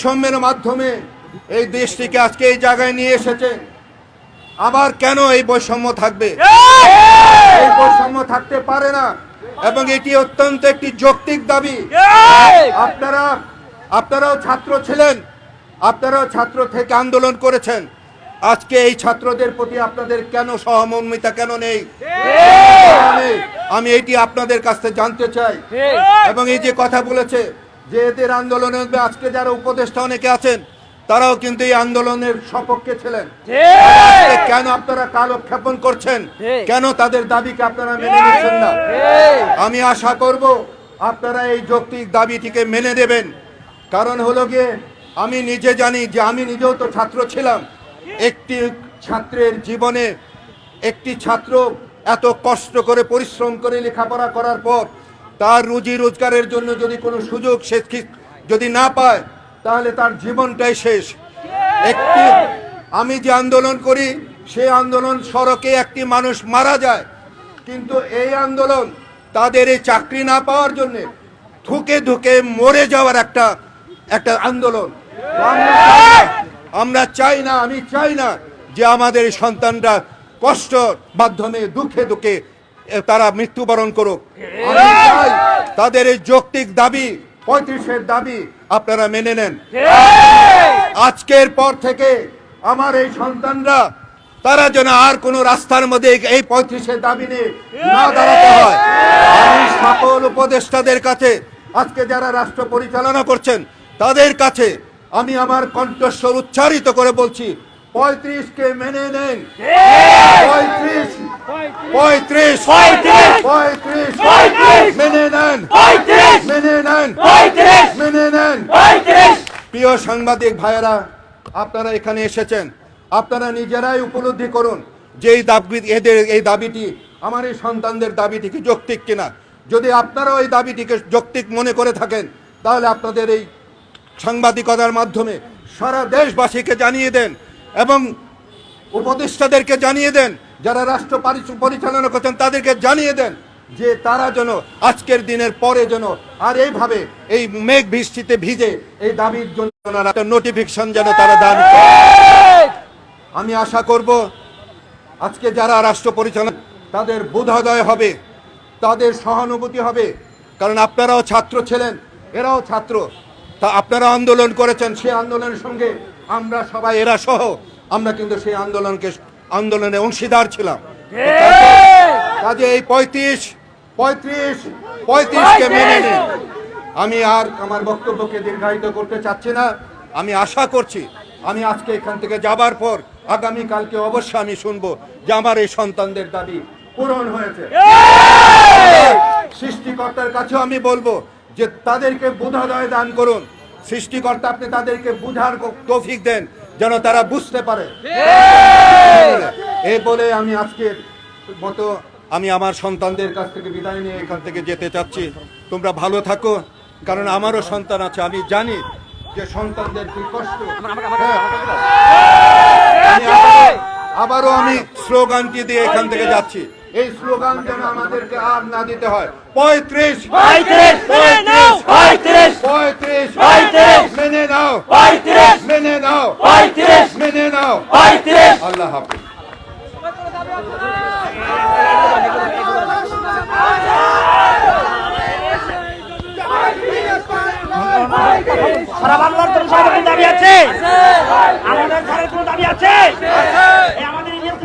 বৈষম্যের মাধ্যমে এই দেশটিকে আজকে এই জায়গায় নিয়ে এসেছে। আবার কেন এই বৈষম্য থাকবে? এই বৈষম্য থাকতে পারে না। এবং এটি অত্যন্ত একটি যৌক্তিক দাবি। আপনারা আপনারাও ছাত্র ছিলেন আপনারাও ছাত্র থেকে আন্দোলন করেছেন। আজকে এই ছাত্রদের প্রতি আপনাদের কেন সহমর্মিতা কেন নেই? আমি এটি আপনাদের কাছ থেকে জানতে চাই। এবং এই যে কথা বলেছে যে এদের আন্দোলনে আজকে যারা উপদেষ্টা অনেকে আছেন তারাও কিন্তু এই আন্দোলনের সপক্ষে ছিলেন। কেন আপনারা কালক্ষেপণ করছেন? কেন তাদের দাবিকে আপনারা মেনে নিচ্ছেন না? আমি আশা করব আপনারা এই যৌক্তিক দাবিটিকে মেনে দেবেন কারণ হলো গিয়ে আমি নিজে জানি যে আমি নিজেও তো ছাত্র ছিলাম। একটি ছাত্রের জীবনে একটি ছাত্র এত কষ্ট করে পরিশ্রম করে লেখাপড়া করার পর তার রুজি রোজগারের জন্য যদি কোনো সুযোগ সে যদি না পায়, তাহলে তার জীবনটাই শেষ। একটি, আমি যে আন্দোলন করি সেই আন্দোলন সড়কে একটি মানুষ মারা যায়। কিন্তু এই আন্দোলন তাদের এই চাকরি না পাওয়ার জন্য ধুকে ধুকে মরে যাওয়ার একটা একটা আন্দোলন। আমরা চাই না- আমি চাই না যে আমাদের সন্তানরা কষ্ট মাধ্যমে দুঃখে দুঃখে তারা মৃত্যুবরণ করুক। তাদের এই যৌক্তিক দাবি, পঁয়ত্রিশের দাবি আপনারা মেনে নেন। আজকের পর থেকে আমার এই সন্তানরা, তারা যেন আর কোন রাস্তার মধ্যে এই পঁয়ত্রিশের দাবি নিয়ে না দাঁড়াতে হয়। আমি সকল উপদেষ্টাদের কাছে, আজকে যারা রাষ্ট্র পরিচালনা করছেন, তাদের কাছে আমি আমার কণ্ঠস্বর উচ্চারিত করে বলছি, পঁয়ত্রিশকে মেনে নেন। পঁয়ত্রিশ পঁয়ত্রিশ পঁয়ত্রিশ মেনে নেন। মেনে নেন। মেনে নেন। প্রিয় সাংবাদিক ভাইয়েরা আপনারা এখানে এসেছেন। আপনারা নিজেরাই উপলব্ধি করুন যে এই দাবি এদের এই দাবিটি আমার এই সন্তানদের দাবিটি কি যৌক্তিক কিনা। যদি আপনারাও এই দাবিটিকে যৌক্তিক মনে করে থাকেন তাহলে আপনাদের এই সাংবাদিকতার মাধ্যমে সারা দেশবাসীকে জানিয়ে দেন এবং উপদেষ্টাদেরকে জানিয়ে দেন যারা রাষ্ট্র পরিচালনা করছেন, তাদেরকে জানিয়ে দেন যে তারা যেন আজকের দিনের পরে যেন আর এইভাবে এই মেঘ বৃষ্টিতে ভিজে এই দাবির জন্য একটা নোটিফিকেশন যেন তারা দান আমি আশা করব আজকে যারা রাষ্ট্র পরিচালনা তাদের বোধোদয় হবে, তাদের সহানুভূতি হবে। কারণ আপনারাও ছাত্র ছিলেন, এরাও ছাত্র। তা আপনারা আন্দোলন করেছেন সেই আন্দোলনের সঙ্গে আমরা সবাই, এরা সহ, আমরা কিন্তু সেই আন্দোলনকে আন্দোলনে অংশীদার ছিলাম। কাজে এই পঁয়ত্রিশ পঁয়ত্রিশ পঁয়ত্রিশকে মেনে নিন। আমি আর আমার বক্তব্যকে দীর্ঘায়িত করতে চাচ্ছি না। আমি আশা করছি আমি আজকে এখান থেকে যাবার পর আগামী কালকে অবশ্যই আমি শুনব যে আমার এই সন্তানদের দাবি পূরণ হয়েছে। সৃষ্টিকর্তার কাছেও আমি বলব যে তাদেরকে বোধাদয় দান করুন। সৃষ্টিকর্তা আপনি তাদেরকে বুঝার তৌফিক দেন। যেন তারা বুঝতে পারে। এই বলে আমি আজকের মতো আমি আমার সন্তানদের কাছ থেকে বিদায় নিয়ে এখান থেকে যেতে চাচ্ছি। তোমরা ভালো থাকো কারণ আমারও সন্তান আছে। আমি জানি যে সন্তানদের কি কষ্ট। হ্যাঁ। আবারও- আমি স্লোগানটি দিয়ে এখান থেকে যাচ্ছি। এই স্লোগান যেন আমাদেরকে আর না দিতে হয়। পঁয়ত্রিশ। পঁয়ত্রিশ, পঁয়ত্রিশ, পঁয়ত্রিশ। পঁয়ত্রিশ, মেনে নাও। পঁয়ত্রিশ, মেনে নাও। পঁয়ত্রিশ, মেনে নাও। পঁয়ত্রিশ। আল্লাহ হাফিজ। সারা বাংলার জন্য কোনো দাবি আছে। আমাদের ঘরের কোনো দাবি আছে? আমাদের ইন্ডিয়ান